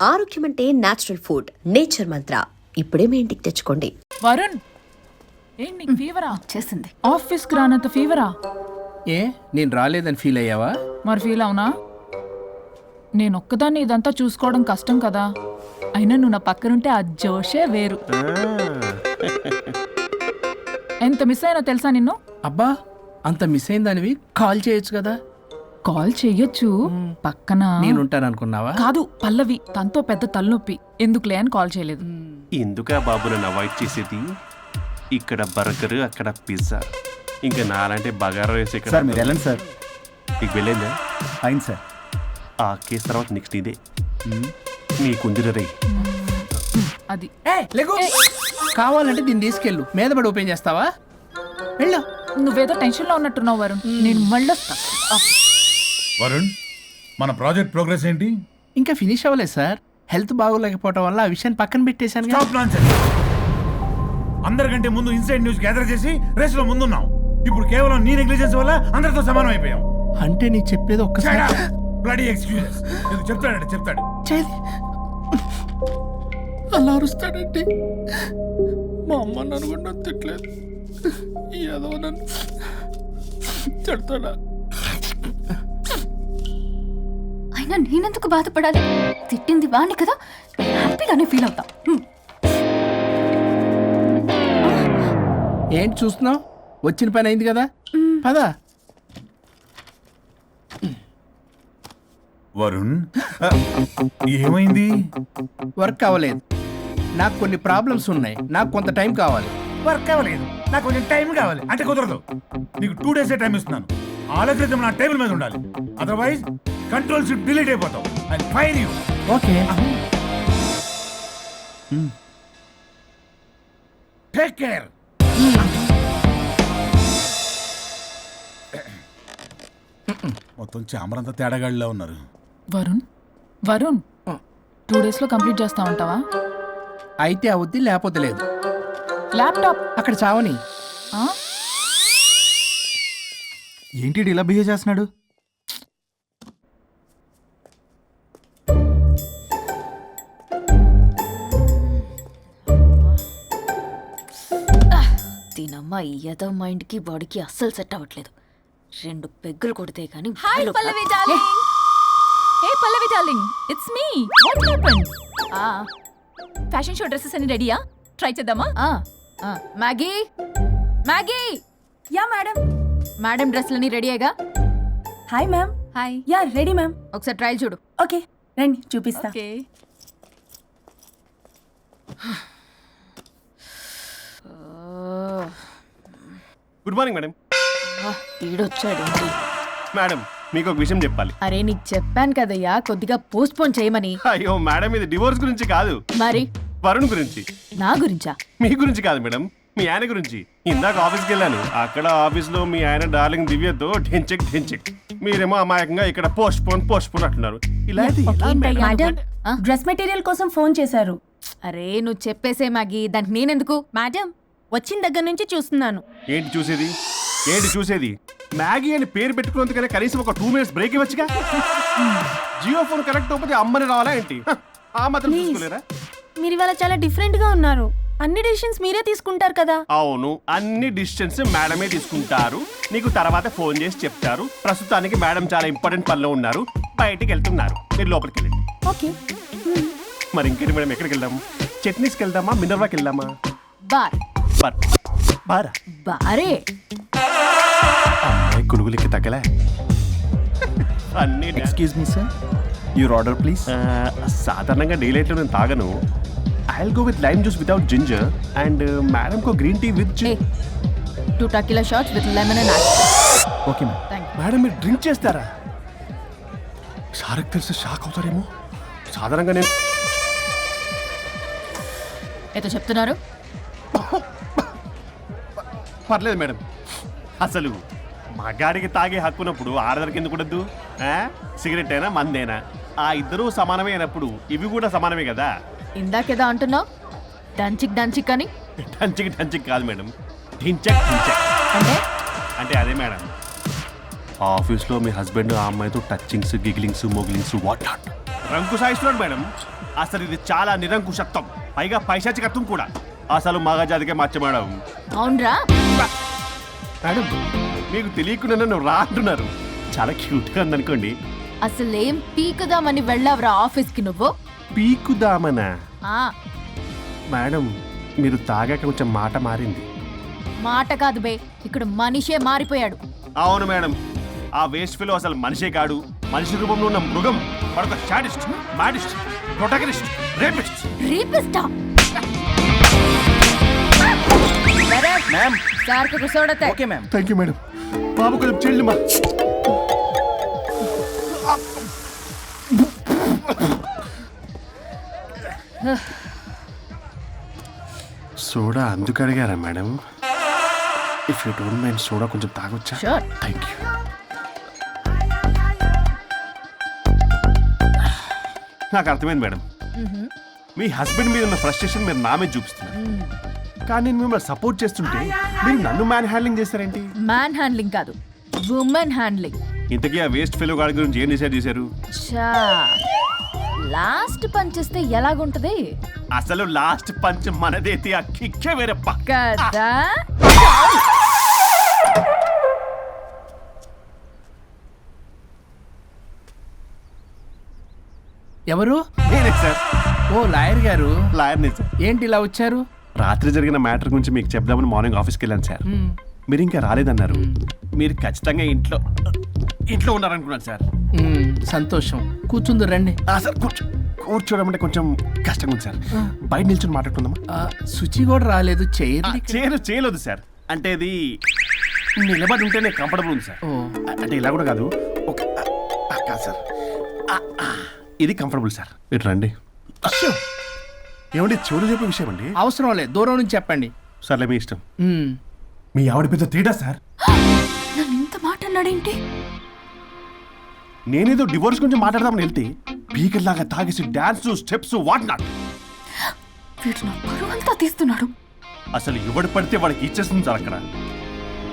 ఆరోగ్యం అంటే natural food nature మంత్ర ఇప్పుడే మీ ఇంటికి తెచ్చుకోండి. వరుణ్! ఏంటి నీకు ఫీవరా చేసింది. ఆఫీస్కి రానంత ఫీవరా ఏ? నేను రాలేదని ఫీల్ అయ్యావా? మరి ఫీల్ అవునా? నేను ఒక్కదాన్ని ఇదంతా చూసుకోవడం కష్టం కదా. అయినా నువ్వు నా పక్కనుంటే ఆ జోషే వేరు. ఎంత మిస్ అయినా తెలుసా నిన్ను? అబ్బా! అంత మిస్ అయిందానివి కాల్ చేయొచ్చు కదా. కాల్ చెయ్యొచ్చు. పక్కన నేను ఉంటాను అనుకున్నావా కాదు పల్లవి. తనతో పెద్ద తలనొప్పి. ఎందుకులే అని కాల్ చేయలేదు. ఎందుకా బాబు నన్ను అవాయిడ్ చేసేది? ఇక్కడ బర్గర్ అక్కడ పిజ్జా. ఇంకా నాలంటే బగారా వేసి ఇక్కడ సార్ మీరు వెళ్ళండి సార్. నీకు వెళ్ళిందా? అయింది సార్. ఆ కేసు తర్వాత నెక్స్ట్ ఇదే. నీకుందిర రే అది. ఏ లెగు. కావాలంటే దీన్ని తీసుకెళ్ళు. మీద పడి ఓపెన్ చేస్తావా? వెళ్ళు. నువ్వేదో టెన్షన్లో ఉన్నట్టున్నావు వరుణ్. నేను మళ్ళీ వస్తా వరుణ్ మన ప్రాజెక్ట్ ప్రోగ్రెస్ ఏంటి? ఇంకా ఫినిష్ అవ్వలేదు సార్. హెల్త్ బాగోలేకపోవడం వల్ల ఆ విషయాన్ని పక్కన పెట్టేశాను కదా. స్టాప్ నాన్సెన్స్ అందరికంటే ముందు ఇన్సైడ్ న్యూస్ గ్యాదర్ చేసి రేస్లో ముందున్నాం ఇప్పుడు కేవలం నీ నెగ్లిజెన్స్ వల్ల అందరితో సమానం అయిపోయాం అంటే నీకు చెప్పేది ఒక్కసారి బ్లడీ ఎక్స్క్యూజెస్ చెప్తాడంటే చెప్తాడు. చేది అలా అరుస్తాడండి మా అమ్మ నన్ను కూడా నన్ను తిట్టలేదు. ఏదో నన్ను తిడతాడా అయినా నేనెందుకు బాధపడాలి? తిట్టింది వాణ్ణి కదా హ్యాపీగానే ఫీల్ అవుతా. ఏంటి చూస్తున్నావు? వచ్చిన పని అయింది కదా? పదా. వరుణ్ ఏమైంది? వర్క్ అవ్వలేదు. నాకు కొన్ని ప్రాబ్లమ్స్ ఉన్నాయి. నాకు కొంత టైం కావాలి. వర్క్ అవ్వలేదు. నాకు కొంచెం టైం కావాలి. అంటే కుదరదు. నీకు టూ డేస్ టైం ఇస్తున్నాను. ఆలోచించడం నా టేబుల్ మీద ఉండాలి. అదర్వైజ్ కంట్రోల్ షిప్ డిలీట్ అయిపోతావు. I fire you okay take care మొత్తం చామరంతా తేడాగాడిలా ఉన్నారు. వరుణ్ వరుణ్ టూ డేస్లో కంప్లీట్ చేస్తా ఉంటావా? అయితే అవుద్ది లేకపోతే లేదు. ల్యాప్టాప్ అక్కడ చావని. ఆ? ఏంటి ఇలా బిహేవ్ చేస్తున్నాడు? దీనమ్మ ఈ ఏదో మైండ్కి బాడీకి అస్సలు సెట్ అవ్వట్లేదు. రెండు పెగ్గులు కొడితే కానీ hi Balu- Pallavi darling! Hey Pallavi darling! It's me what happen ఆ. ఫ్యాషన్ షో డ్రెస్సెస్ అన్ని రెడీయా ట్రై చేద్దామా? ఆ, ఆ, Maggie Maggie yeah madam madam డ్రెస్లన్నీ రెడీయేగా hi ma'am hi yeah ready ma'am ఒకసారి ట్రయల్ చూడు. ఓకే రండి చూపిస్తా. Okay good morning madam. ఈడొచ్చాడు. Madam మీకు ఒక విషయం చెప్పాలి. అరే నీకు చెప్పాను కదయ్యా కొద్దిగా పోస్ట్ పోన్ చేయమని. అయ్యో మేడం ఇది డివోర్స్ గురించి కాదు. మరి? వరుణ్ గురించి. నా గురించా? మీ గురించి కాదు మేడం. మీ ఆయన గురించి. ఇందాక ఆఫీస్కి వెళ్ళాను. అక్కడ ఆఫీస్లో మీ ఆయన డార్లింగ్ దివ్యతో ఢెంచెక్ ఢెంచెక్. మీరేమో అమాయకంగా ఇక్కడ పోస్ట్ పోన్ పోస్ట్ పోన్ అంటున్నారు. ఇలా అయితే ఎలా మేడం? మేడం ఆ? డ్రెస్ మెటీరియల్ కోసం ఫోన్ చేశారు. అరే నువ్వు చెప్పేసే మ్యాగీ దానికి నేనెందుకు? మేడం వచ్చిన దగ్గర నుంచి చూస్తున్నాను. ఏంటి చూసేది? ఏంటి చూసేది? మ్యాగీ అని పేరు పెట్టుకున్నందుకనే కనీసం ఒక టూ మినిట్స్ బ్రేక్ ఇవ్వచ్చుగా? జియో ఫోన్ కనెక్ట్ అవ్వకపోతే అమ్మని రావాలా ఏంటి? హ, ఆ మాత్రం చూసుకోలేరా? మీరు ఇవాళ చాలా డిఫరెంట్గా ఉన్నారు. అన్ని డెసిషన్స్ మీరే తీసుకుంటారు కదా. అవును అన్ని డిస్టెన్స్ మేడమే తీసుకుంటారు. నీకు తర్వాత ఫోన్ చేసి చెప్తారు. ప్రస్తుతానికి మేడం చాలా ఇంపార్టెంట్ పనిలో ఉన్నారు. బయటికి వెళ్తున్నారు. మీరు లోపలికి వెళ్ళండి. ఓకే. మరి ఇంకేంటి మేడం ఎక్కడికి వెళ్దాం? చట్నీస్కి వెళ్దామా? మినర్వాకి వెళ్దామా? బార్. బార్. బారా? బారే. అమ్మాయి కొనుగోలుకి తగ్గలే అన్ని డా- excuse me sir your order please సాధారణంగా డే లైట్లో నేను తాగను. I go with lime juice without ginger and madam co green tea with two tequila shots with lemon and okay ma'am thank madam మీరు డ్రింక్ చేస్తారా? సార్కి తెలిసి షాక్ అవుతారేమో. సాధారణంగా నేను ఏదో చెప్తున్నారు? పర్లేదు మేడం. అసలు మగాడికి తాగే హక్కున్నప్పుడు ఆడదానికి ఎందుకు ఉండద్దు? సిగరెట్ అయినా మందేనా? ఆ ఇద్దరూ సమానమే అయినప్పుడు ఇవి కూడా సమానమే కదా? ఇందాకేదో అంటున్నావు? డంచిక్ డంచిక్ అని? టంచిక్ టంచిక్ కాదు మేడం. ఢించక్ ఢించక్ అంటే? అంటే అదే మేడం. ఆఫీస్లో మీ హస్బెండ్ ఆ అమ్మాయితో టచ్చింగ్స్ గిగ్లింగ్స్ మోగిలింగ్స్ వాట్ నాట్. రంకు సాయిస్తున్నాడు మేడం. అసలు ఇది చాలా నిరంకుశత్వం. పైగా పైశాచికత్వం కూడా. అసలు మగజాతికే మచ్చ మేడం. అవునరా? మేడం మీకు తెలియకుండా నన్ను రా అంటున్నారు. చాలా క్యూట్గా ఉందనుకోండి. అసలు ఏం పీకుదామని వెళ్ళావురా ఆఫీస్కి నువ్వు? పీకుదామనా? ఆ. మేడం మీరు తాగాక కొంచెం మాట మారింది. మాట కాదు బే ఇక్కడ మనిషే మారిపోయాడు. అవును మేడం ఆ వేస్ట్ ఫిలో అసలు మనిషే కాడు. మనిషి రూపంలో ఉన్న మృగం మరొక చాడిస్ట్ మాడిస్ట్ ప్రొటగనిస్ట్ రేపిస్ట్ రీపిస్టా మ్యామ్. సార్కు కూర్చోడతే okay ma'am. Thank you madam బాబు కొంచెం చెల్లి మా. సోడా అందుకు అడిగారా madam if you don't mind soda కొంచెం తాగొచ్చా? Sure. థ్యాంక్ యూ నాకు అర్థమైంది మేడం మీ హస్బెండ్ మీద ఉన్న ఫ్రస్ట్రేషన్ మీరు నా మీద చూపిస్తున్నారు. కానీ నేను మిమ్మల్ని సపోర్ట్ చేస్తుంటే మీరు నన్ను మ్యాన్ హ్యాండ్లింగ్ చేస్తారేంటి మ్యాన్ హ్యాండ్లింగ్ కాదు ఉమెన్ హ్యాండ్లింగ్ ఇంతకీ ఆ వేస్ట్ ఫెలో గాడి గురించి ఏం డిసైడ్ చేశారు? చా లాస్ట్ పని చేస్తే ఎలాగుంటది? అసలు లాస్ట్ పంచ్ మనదైతే ఆ కిక్కే వేరే పక్క. కదా? ఎవరు? నేనే సార్. ఓ లాయర్ గారు. లాయర్ని సార్. ఏంటి ఇలా వచ్చారు? రాత్రి జరిగిన మ్యాటర్ గురించి మీకు చెప్దామని మార్నింగ్ ఆఫీస్కి వెళ్ళాను సార్. మీరు ఇంకా రాలేదన్నారు. మీరు ఖచ్చితంగా ఇంట్లో ఇంట్లో ఉన్నారనుకున్నాను సార్. సంతోషం. కూర్చుంది రండి. ఆ, సార్ కూర్చో కూర్చోవడం అంటే కొంచెం కష్టంగా ఉంది సార్. బయట నిల్చొని మాట్లాడుకుందామా? ఆ, శుచి కూడా రాలేదు ఆ, చేయదు చేయలు చేయలేదు సార్. అంటే ఇది నిలబడి ఉంటేనే కంఫర్టబుల్ ఉంది సార్. అంటే ఇలా కూడా కాదు. ఒక కాదు సార్. ఇది కంఫర్టబుల్ సార్. ఇటు రండి! ఏమండి చెవులు చెప్పే విషయం అండి అవసరం లేదు దూరం నుంచి చెప్పండి. సర్లే మీ ఇష్టం. మ్మ్. మీ ఆవిడ పెద్ద తేడా సార్. నన్ను ఇంత మాట అన్నాడేంటి? నేనేదో డివోర్స్ గురించి మాట్లాడదామని వెళ్తే పీకర్ లాగా తాగేసి డాన్స్ స్టెప్స్ వాట్ నాట్. వీడు నా పరువు అంతా తీస్తున్నాడు. అసలు ఎవడు పడితే వాడికి ఇచ్చేస్తుంది సార్ అక్కడ?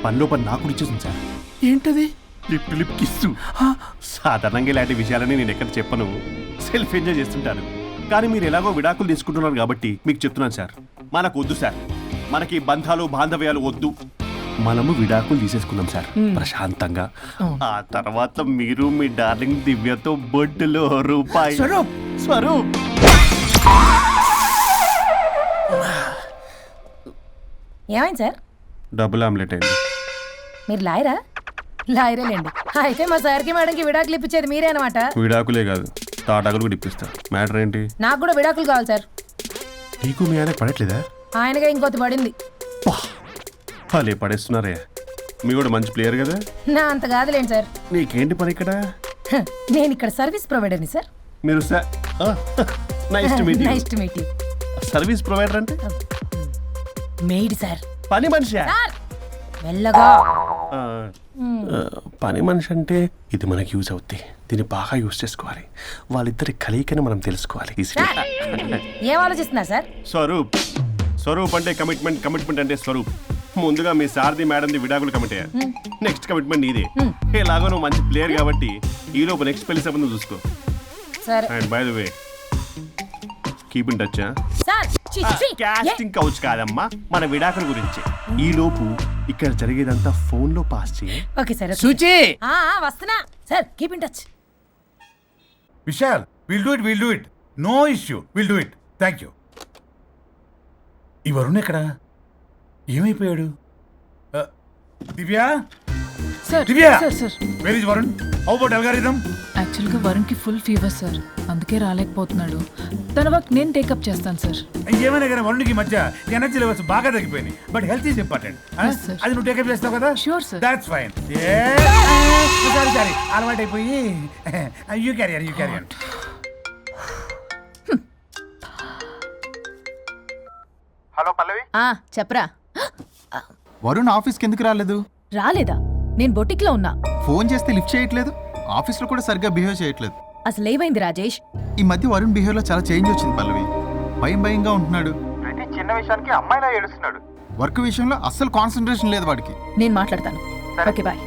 పనిలో పని నాకు కూడా ఇచ్చేస్తుంది సార్. ఏంటది? Lip lip kiss. సాధారణంగా ఇలాంటి విషయాలని నేను ఎక్కడ చెప్పను. సెల్ఫ్ ఎంజాయ్ చేస్తుంటాను. కానీ మీరు ఎలాగో విడాకులు తీసుకుంటున్నారు కాబట్టి మీకు చెప్తున్నాను సార్. మనకు వద్దు సార్. మనకి బంధాలు బాంధవ్యాలు వద్దు. మనము విడాకులు తీసేసుకుందాం సార్. ప్రశాంతంగా. ఆ తర్వాత మీరు మీ డార్లింగ్ దివ్యతో బొడ్డులో రూపాయి స్వరూప్! స్వరూప్! ఏమైంది సార్? డబుల్ ఆమ్లెట్ అయింది. మీరు లాయరా? లాయరేలేండి. అయితే మా సార్కి మేడంకి విడాకులు ఇప్పించేది మీరే అనమాట విడాకులే కాదు. తాటాకులు కూడా ఇప్పిస్తా. మ్యాటర్ ఏంటి? నాకు కూడా విడాకులు కావాలి సార్. నీకు మీ ఆయన పడట్లేదా? ఆయనగా ఇంకొత్తి పడింది. వాళ్ళే పడేస్తున్నారే. మీ కూడా మంచి ప్లేయర్ కదా? నా అంత కాదులేండి సార్. నీకేంటి పని ఇక్కడ? హ, నేను ఇక్కడ సర్వీస్ ప్రొవైడర్ని సార్. మీరు nice to meet nice to meet you. Service provider అంటే? Maid sir. పని మనిషి? సార్! మెల్లగా. పని మనిషి అంటే ఇది మనకి యూజ్ అవుద్ది. దీన్ని బాగా యూజ్ చేసుకోవాలి. వాళ్ళిద్దరి కలయికని మనం తెలుసుకోవాలి. ఏం ఆలోచిస్తున్నారు సార్? స్వరూప్. స్వరూప్ అంటే కమిట్మెంట్ కమిట్మెంట్ అంటే స్వరూప్. ముందుగా మీ సారథి మేడంది విడాకులు కమిట్ అయ్యారు. నెక్స్ట్ కమిట్మెంట్ నీదే. ఎలాగో నువ్వు మంచి ప్లేయర్ కాబట్టి ఈ లోపు నెక్స్ట్ పెళ్ళి సంబంధం చూసుకో. సరే. And by the way keep in touch? Casting couch కాదమ్మా మన విడాకుల గురించి. ఈ లోపు ఇక్కడ జరిగేదంతా ఫోన్లో పాస్ చేయి. ఓకే సార్ ఆ, వస్తున్నా. Sir keep in touch Vishal will do it will do it no issue will do it thank you ఈ వరుణ్ ఎక్కడ? ఏమైపోయాడు? Divya? Sir Divya! Sir sir where is Varun how about algorithm యాక్చువల్గా వరుణ్కి full fever sir అందుకే రాలేకపోతున్నాడు. తన work నేను take up చేస్తాను sir ఏమైనా కానీ వరుణ్కి ఈ మధ్య ఎనర్జీ లెవెల్స్ బాగా తగ్గిపోయినాయి. But health is important Yes, sir. అది నువ్వు టేకప్ చేస్తావు కదా? Sure, sir. That's fine sorry sorry అలవాటు అయిపోయి. యూ క్యారియర్ యూ క్యారియర్ ఆ చెప్పరా. వరుణ్ ఆఫీస్కి ఎందుకు రాలేదు? రాలేదా? నేను బొటిక్లో ఉన్నా. ఫోన్ చేస్తే లిఫ్ట్ చేయట్లేదు ఆఫీస్లో కూడా సరిగ్గా బిహేవ్ చేయట్లేదు. అసలు ఏమైంది రాజేష్? ఈ మధ్య వరుణ్ బిహేవ్లో చాలా చేంజ్ వచ్చింది పల్లవి. భయం భయంగా ఉంటున్నాడు. ప్రతి చిన్న విషయానికి అమ్మాయిలా ఏడుస్తున్నాడు. వర్క్ విషయంలో అస్సలు కాన్సన్ట్రేషన్ లేదు వాడికి. నేను మాట్లాడతాను. Okay bye.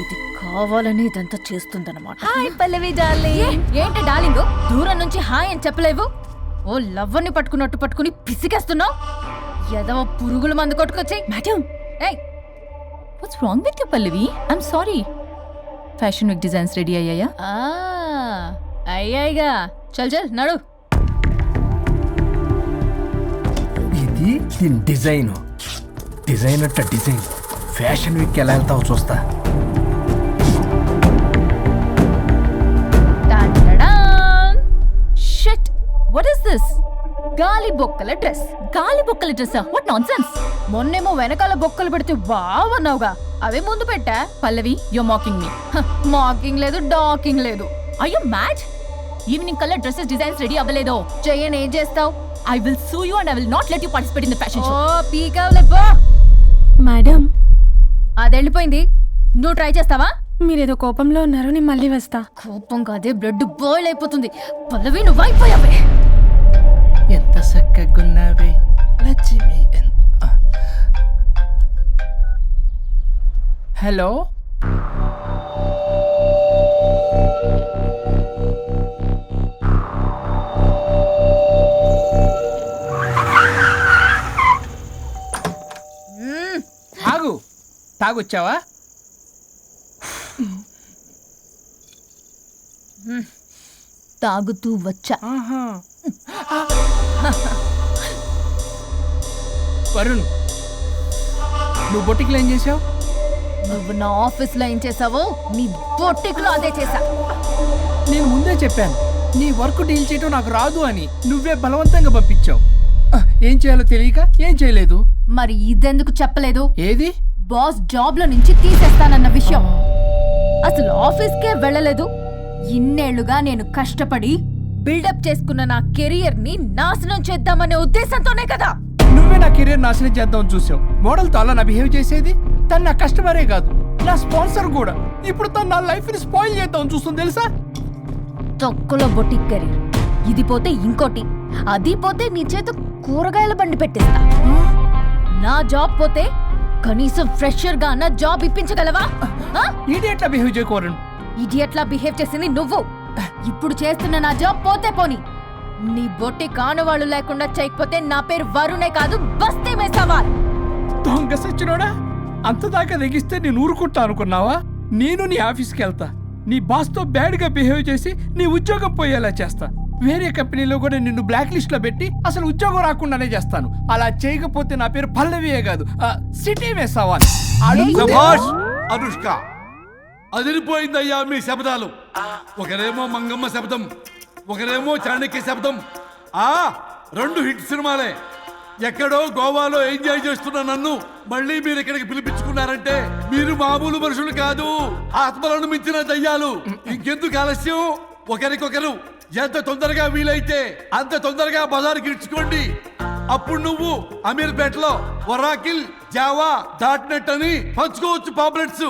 ఇది కావాలని ఇదంతా చేస్తుందన్నమాట. Hi Pallavi darling. ఏంటి డార్లింగ్? దూరం నుంచి హాయ్ అని చెప్పలేవు? ఓ లవ్వర్ని పట్టుకున్నట్టు పట్టుకుని పిసికేస్తున్నావు? ఎదవ పురుగుల మందు కొట్టుకొచ్చి మేడం ఏయ్ what's wrong with you Pallavi I'm sorry fashion week designs ready అయ్యాయా? ఆ, అయ్యాయిగా. చల్ చల్ నడు. ఇది దీని డిజైన్. డిజైన్ అట్ట డిజైన్. ఫ్యాషన్ వీక్ ఎలా వెళ్తావో చూస్తా. షిట్ వాట్ ఇస్ దిస్ గాలి బొక్కల డ్రెస్. గాలి బొక్కల డ్రెస్ వాట్ నాన్ సెన్స్ మొన్నేమో వెనకాల బొక్కలు పెడితే బావన్నావుగా అవే ముందు పెట్టా పల్లవి? యు మాకింగ్ మీ మాకింగ్ లేదు డాకింగ్ లేదు. I you mad evening colour dresses designs ready అవ్వలేదో. చెయ్యని ఏం చేస్తావు? I will sue you and I will not let you participate in the fashion oh show పీకావులే పో! మేడం. అది వెళ్ళిపోయింది నువ్వు ట్రై చేస్తావా? మీరేదో కోపంలో ఉన్నారు నేను మళ్ళీ వస్తా. కోపం కాదే బ్లడ్ బాయిల్ అయిపోతుంది. పల్లవి నువ్వు అయిపోయావే హలో? తాగు. తాగొచ్చావా? తాగుతూ వచ్చా. వరుణ్ నువ్వు బొట్టికి ఏం చేసావు? నువ్వు నా ఆఫీస్లో ఏం చేసావో నీ బొట్టికులో అదే చేసా నేను ముందే చెప్పాను నీ వర్క్ డీల్ చేయటం నాకు రాదు అని నువ్వే బలవంతంగా పంపించావు. ఏం చేయాలో తెలియక ఏం చేయలేదు? మరి ఇదెందుకు చెప్పలేదు? ఏది? బాస్ జాబ్లో నుంచి తీసేస్తానన్న విషయం. అసలు ఆఫీస్కే వెళ్ళలేదు. ఇన్నేళ్ళుగా నేను కష్టపడి బిల్డప్ చేసుకున్న నా కెరియర్ని నాశనం చేద్దామనే ఉద్దేశంతోనే కదా. నువ్వే నా కెరీర్ నాశనం చేద్దామని చూసావు. మోడల్తో అలా నా బిహేవ్ చేసేది? తను నా కస్టమరే కాదు నా స్పాన్సర్ కూడా. ఇప్పుడు తను నా లైఫ్ని స్పాయిల్ చేద్దామని చూస్తుంది తెలుసా? తొక్కలో బొటిక్ కెరీర్. ఇది పోతే ఇంకోటి. అది పోతే నీ చేత కూరగాయల బండి పెట్టిస్తా. నా జాబ్ పోతే కనీసం ఫ్రెషర్గా నా జాబ్ ఇప్పించగలవా? ఇది ఎట్లా బిహేవ్ చేయకూరను ఇడియట్లా బిహేవ్ చేసింది నువ్వు. ఇప్పుడు చేస్తున్న నా జాబ్ పోతే పోని. నీ బొట్టి కానువాళ్ళు లేకుండా చేయకపోతే నా పేరు వరుణే కాదు బస్తే మే సవాల్. దొంగ సచ్చినోడా? అంత దాకా తెగిస్తే నేను ఊరుకుంటా అనుకున్నావా? నేను నీ ఆఫీస్కి వెళ్తా. నీ బాస్తో బ్యాడ్గా బిహేవ్ చేసి నీ ఉద్యోగం పోయేలా చేస్తా. వేరే కంపెనీలో కూడా నిన్ను బ్లాక్ లిస్ట్లో పెట్టి అసలు ఉద్యోగం రాకుండానే చేస్తాను. అలా చేయకపోతే నా పేరు పల్లవియే కాదు. సిటీ వేసావాలి సవాల్. అనుష్క! అదిరిపోయిందయ్యా మీ శబ్దాలు. ఒకరేమో మంగమ్మ శబ్దం ఒకరేమో చాణక్య శబ్దం. ఆ రెండు హిట్ సినిమాలే. ఎక్కడో గోవాలో ఎంజాయ్ చేస్తున్న నన్ను మళ్ళీ మీరు ఇక్కడికి పిలిపించుకున్నారంటే మీరు మామూలు మనుషులు కాదు. ఆత్మలను మించిన దయ్యాలు. ఇంకెందుకు ఆలస్యం? ఒకరికొకరు ఎంత తొందరగా వీలైతే అంత తొందరగా బజార్ ఇడ్చుకోండి. అప్పుడు నువ్వు అమీర్పేటలో వరాకిల్ జావా డాట్ నెట్ అని పంచుకోవచ్చు పాంప్లెట్స్.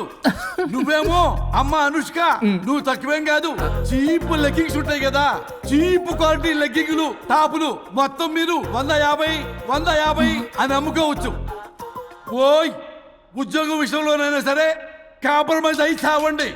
నువ్వేమో? అమ్మ అనుష్క నువ్వు తక్కువేం కాదు. చీప్ లెగ్గింగ్స్ ఉంటాయి కదా. చీప్ క్వాలిటీ లెగ్గింగ్లు టాపులు. మొత్తం మీరు వంద యాభై వంద యాభై అని అమ్ముకోవచ్చు. ఓయ్ ఉద్యోగం విషయంలోనైనా సరే కాంప్రమైజ్ అయి చావండి.